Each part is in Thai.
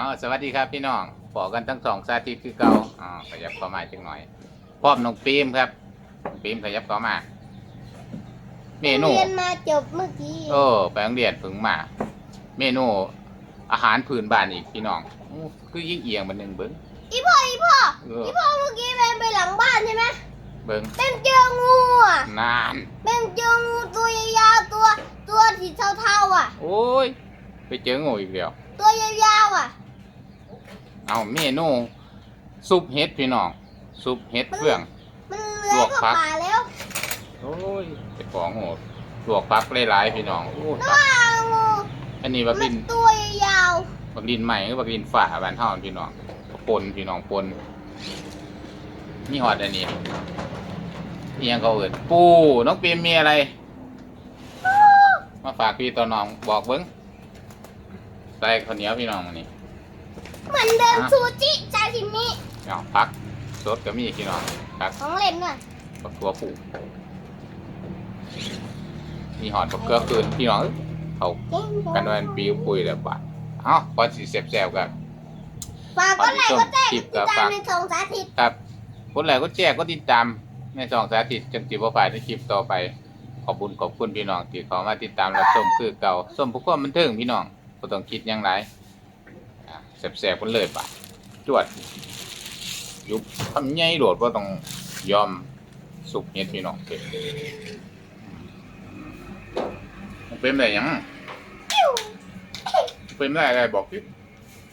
อ๋อสวัสดีครับพี่น้องปอกันทั้งสองสาธิตคือเก่าอ๋อขยับเข้ามาจังหน่อยพร้อมน้องปีมครับน้องปีมขยับเข้ามาเมนูเรียนมาจบเมื่อกี้โอ้ไปโรงเรียนเพิ่งมา เมนูอาหารพื้นบ้านอีกพี่น้องอู้คือยิ่งเอียงมันหนึ่งเบิ้งอีพ่ออีพ่อเอออีพ่อเมื่อกี้เป็นไปหลังบ้านใช่ไหมเบิ้งเป็นเจองูอะนานเป็นเจองูตัวยาวๆตัวตัวสีเทาๆอะ โอ้ยไปเจองูอีกแล้วตัวยาวๆอะ เอาเมนูซุปเห็ดพี่น้องซุปเห็ดเฟืองมันเลื้อยเข้าป่าแล้วโอ้ยเจะของโหดลวกพักหลายๆพี่น้องโอ้ยแล้วว่างูอันนี้บักมัลินนตัวยาวบักลินใหม่หรือบักลินฝ่าบ้านเฮาพี่น้องปนพี่น้องปนนี่ฮอดอันนี้นี่ยังเขาเอิดปูน้องปีมมีอะไร มาฝากพี่ต่อน้องบอกเบิ้งใส่ข้าวเหนียวพี่น้องมานี่ เหมือนเดิมซูจิซาชิมิเอาพักสดก็มีพี่น้องพักของเล่นด้วยปักตัวผูมีหอดปักเกลือคืนพี่น้องเอ้ยเขาเก่งจังกันวันปีปุยแล้วบาดเอ้าพอสิแซ่บๆกันฝากก็ไลค์ก็แจ้งคลิติปดก็ตาฝามกในสองสาธิตครับคนไหนก็แจกก็ติดตามในสองสาธิตจังจิบว่าฝ่ายในคลิปต่อไปขอบคุณขอบคุณพี่น้องที่เขามาติดตามรับชมคือเก่าส้มผู้ความบันเทิงพี่น้องก็ต้องคิดอยังไรอะ แซ่บๆกันเลยป่ะจวด ยุบทำใหญ่โดดว่าต้องยอมสุกเฮ็ดพี่น้องเก็บมันเป็นอะไรยังเป็นอะไรอะไรบอกพี่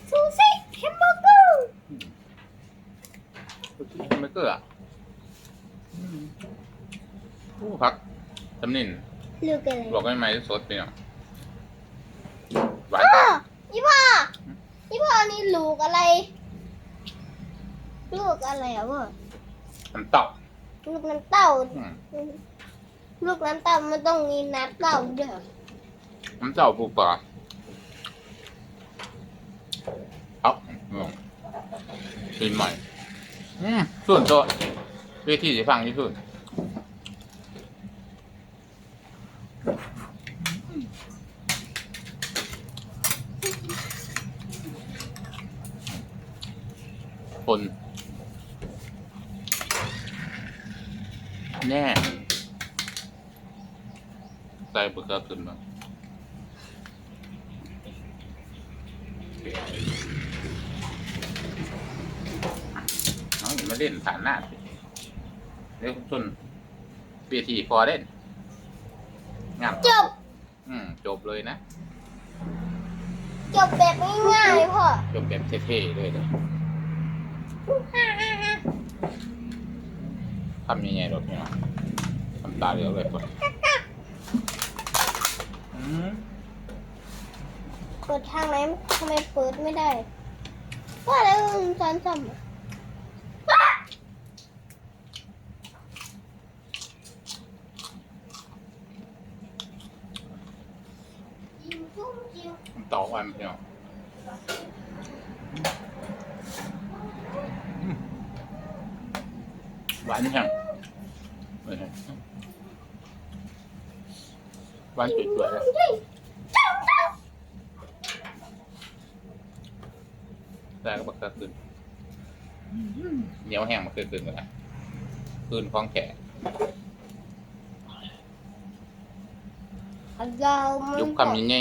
ซูชิแฮมเบอร์เกอร์ไม่เกลือผู้พักตำนินลูกอะไรบอกไม่ไหมสดพี่น้องหวานพ่อยี่พ่อยี่พ่อ นี่ลูกอะไร ลูกอะไรอะพ่อน้ำเต้าลูกน้ำเต้า อืมลูกน้ำเต้ามันต้องมีน้ำเต้าด้วยน้ำเต้าปูปลาเอาอืมกินใหม่ อืมส่วนตัวเวทีจะฟังที่สุด คน แน่ใส่เบอร์เกอร์ขึ้นมาเอาอย่ามาเล่นฐานหน้าสิเดี๋ยวส่วนเปียทีพอเล่นงามจบ อืม จบเลยนะ จบแบบง่ายๆพ่อ จบแบบเท่ๆเลยเลย ทำยังไงรถเนี่ยทำตาเหลือกเลยปะอืมเปิดทางไหนทำไมเปิดไม่ได้ ว่าแล้วมันซ้อนซ้ำอะต่อวันเนาะหวานแห้งเออหวานจุดๆเลยแต่ก็บักกะขึ้นเหนียวแห้งมันคือขึ้นเลยนะขึ้นคล้องแขนยาวมันยุบคำยังไง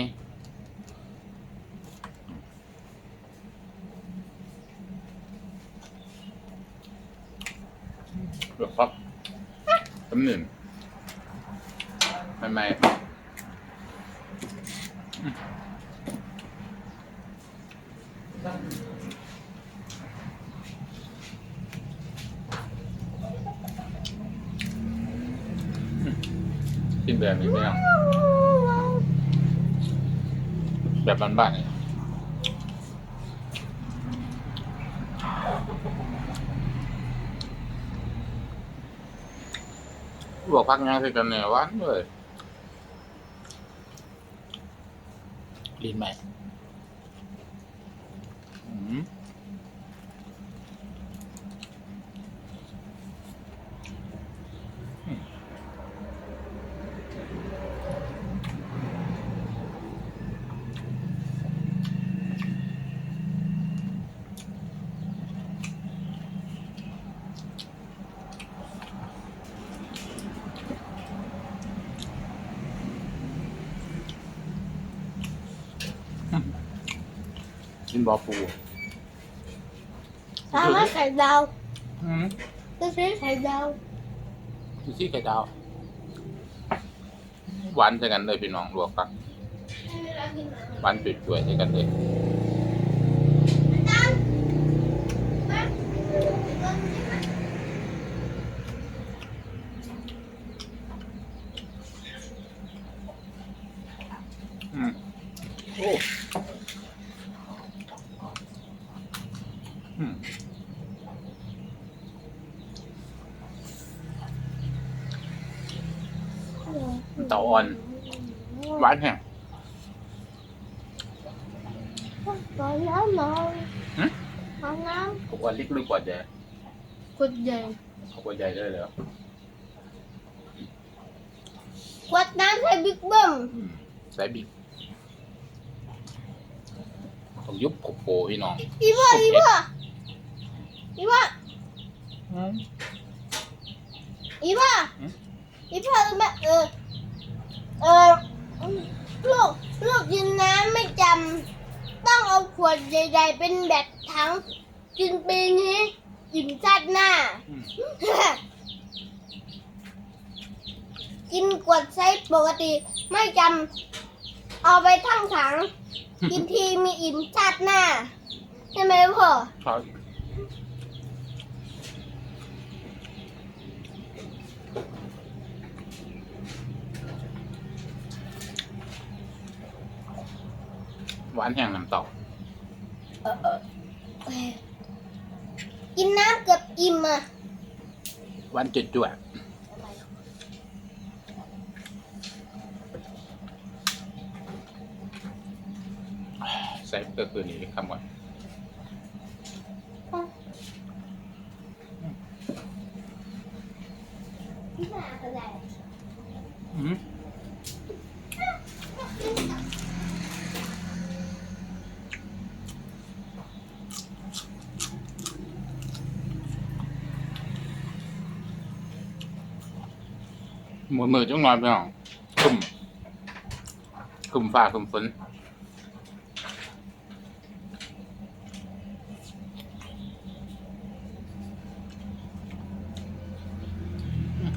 เดี๋ยวครับคำหนึ่งไม่ไม่กินแบบนี้ไหมอะแบบบ้านๆเนี่ย บอกพักงานคือกันเนี่ยหวานเลยลิ้นใหม่อืม กินบอปูถามว่าไข่ดาวอืมก็ซื้อไข่ดาวดูซี่ไข่ดาวหวานใช่กันเลยพี่น้องลวกกันหวานจุดๆใช่กันเลย อืมโอ้อืมเต่าอ่อน หวานแห้งตอนน้ำนอนหึตอนน้ขวดเล็กหรือกว่าใหญ่ำกดใหญ่ขวดใหญ่เลยเหรอกดน้ำใส่บิ๊กเบิ้มอืมใส่บิ๊กต้องยุบโคโปพี่น้องอีพ่ออีพ่ ออีพ่ออืมอีพ่อหืมอีพ่อรู้ไหมเออเออลูกลูกกินน้ำไม่จำต้องเอาขวดใหญ่ๆเป็นแบบถังกินปีนี้กินชาติหน้าอืมกินกวดไซส์ปกติไม่จำเอาไปทั้งถัง กินทีมีอิ่มชาติหน้า ใช่ไหมพ่อครั หวานแห้งน้ำเต่ากินน้ำเกือบอิ่มอะหวานจุดจวดใส่ก็คือนี้คำว่าอืม หมือมือจังหน่อยพี่น้อคุมคุมฟ้าคุมฝน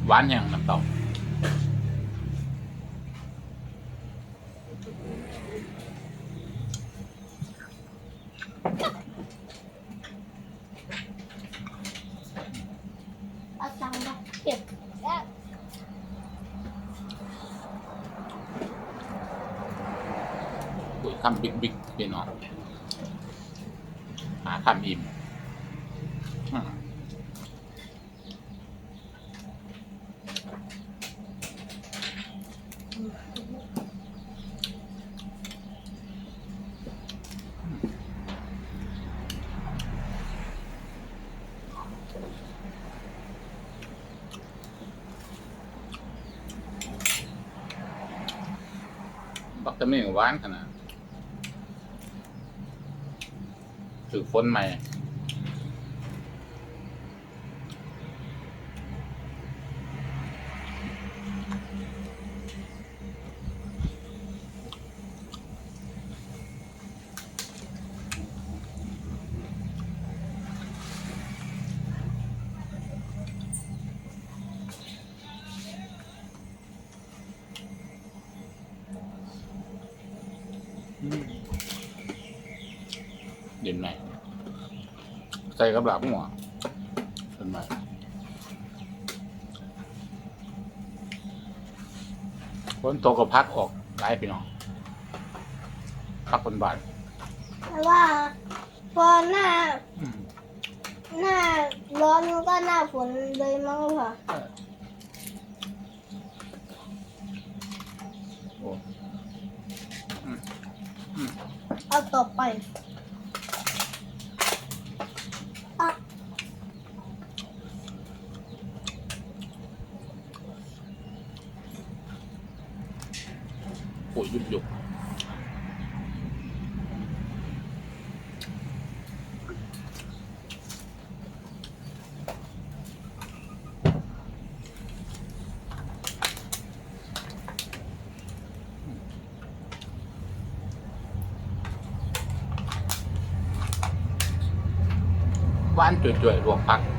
หวานอย่างน้ำเต้า เอาตังค์มาเก็บแล้ว ปุ๋ย คำบิ๊กบิ๊กพี่น้องหาคำอิ่มบักตะเมงหวานขนาด ถือฝนใหม่ ด่นไหมใส่กับหลับหัวเด่นไหมฝนตกก็พักออกไล่พี่น้องพักคนบาทแต่ว่าพอหน้าอืมหน้าร้อนก็หน้าฝนเลยมั้งพ่อเออโอ้อืมอืมเอาต่อไปุ๋ยยุบยุบหวานจุ๋ยๆรวมพัก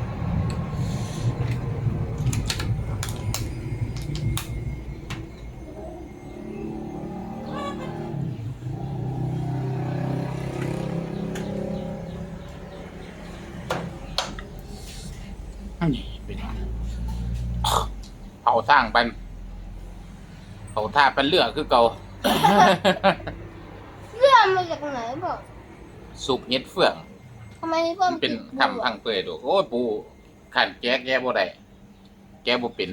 เป็นไงเผาทางเป็นเผาท่าเป็นเลือคือเก่าเรื่องมาจากไหนบอกสุกเห็ดเฟืองทำไมพี่ป้อมมันเป็นติดทำพังเปื่อยดูโอ้ยปูขันแก้แก้บ่ได้แก้บ่เป็น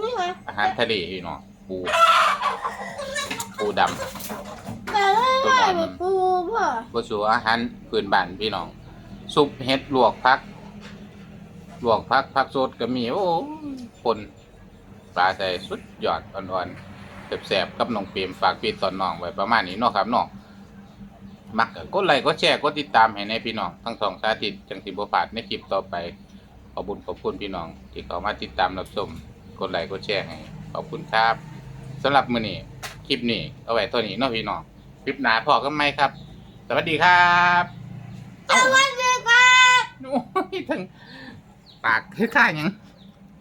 นี่ไงอาหารทะเลพี่น้องปูปูดแต่ไม่ได้แบบปูพ่อำบ่สูอาหารพื้นบ้านพี่น้อง ซุปเห็ดลวกผัก ลวกผักผักสดก็มีโอ้ยคนปลาใส่สุดยอดอ่อนๆแสบๆกับน้องเปรมฝากพี่ตอนน้องไว้ประมาณนี้เนาะครับน้องมักก็กดไลค์กดแชร์กดติดตามให้ในพี่น้องทั้งสองสาธิตจังสิบ่พลาดในคลิปต่อไป ขอบคุญขอบคุณพี่น้อง ที่เข้ามาติดตามรับชมกดไลค์กดแชร์ให้ขอบคุณครับสำหรับมื้อนี้คลิปนี้เอาไว้เท่านี้เนาะพี่น้องคลิปหน้าพอกันไหมครับ สวัสดีครับสวัสดีครับโอ้ยทั้ง ปากคือข้าหยัง